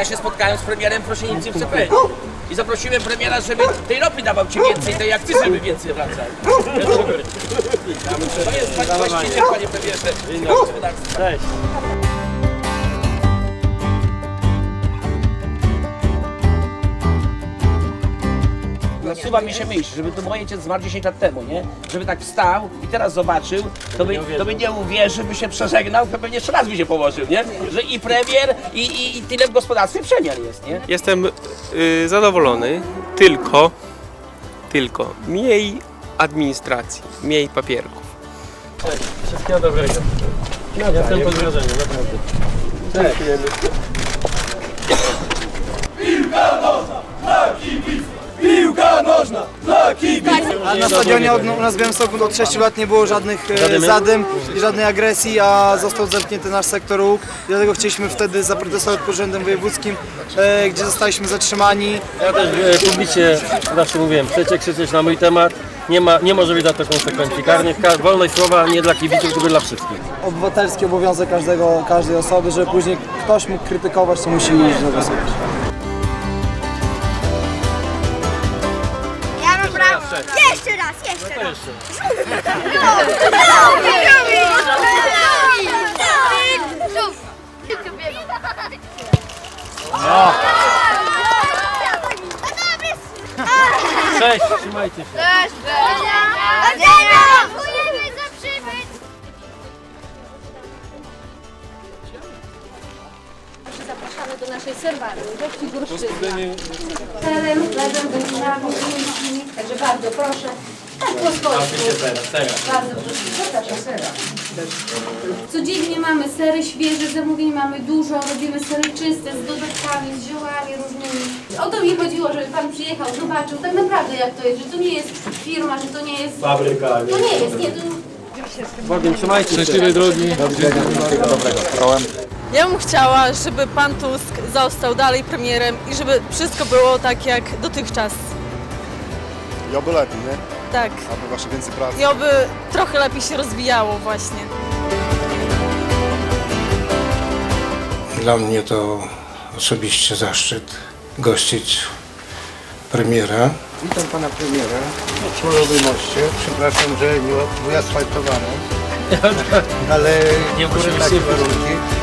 Ja się spotkałem z premierem, proszę nic nie chcę powiedzieć. I zaprosiłem premiera, żeby tej ropy dawał ci więcej, tej akcyzy by więcej wracał. To jest właściciel, panie premierze. gospodarstwa. Cześć. Nasuwa mi się myśl, żeby to ojciec zmarł 10 lat temu, nie? Żeby tak wstał i teraz zobaczył, to by, to by nie uwierzył, by się przeżegnał, to pewnie jeszcze raz by się położył, nie? Że i premier, i, i, i tyle w gospodarstwie przemian jest, nie? Jestem y, zadowolony, tylko, tylko mniej administracji, mniej papierków. Wszystkiego dobrego. Jestem pod wrażeniem, naprawdę. A na stadionie od, u nas w Białymstoku od 6 lat nie było żadnych e, zadym i żadnej agresji, a został zamknięty nasz sektor łuk. Dlatego chcieliśmy wtedy zaprotestować pod Urzędem Wojewódzkim, e, gdzie zostaliśmy zatrzymani. Ja też e, publicznie zawsze mówiłem, chcecie krzyczeć na mój temat, nie, ma, nie może być za to konsekwencji karnych. Ka- Wolność słowa nie dla kibiców, tylko dla wszystkich. Obywatelski obowiązek każdego, każdej osoby, żeby później ktoś mógł krytykować, to musi iść zagłosować. Ja prawo. Jeszcze raz, jeszcze raz. Cześć, trzymajcie się. Dziękujemy za przybyt. Zapraszamy do naszej serwary, gości Górszczyzna. Serem, chlebem, mięśni, także bardzo proszę. Tak po. Bardzo proszę. Zapraszam. Codziennie mamy sery świeże, zamówień mamy dużo, robimy sery czyste, z dodatkami, z ziołami różnymi. O to mi chodziło, żeby Pan przyjechał, zobaczył tak naprawdę jak to jest, że to nie jest firma, że to nie jest... Fabryka. To nie jest, nie, to... Bogiem, trzymajcie się. Ja bym chciała, żeby pan Tusk został dalej premierem i żeby wszystko było tak jak dotychczas. I oby lepiej, nie? Tak. Aby wasze więcej pracy. I oby trochę lepiej się rozwijało właśnie. Dla mnie to osobiście zaszczyt gościć premiera. Witam pana premiera w Królowej Moście. Przepraszam, że nie, nie asfaltowano, ale nie takie warunki.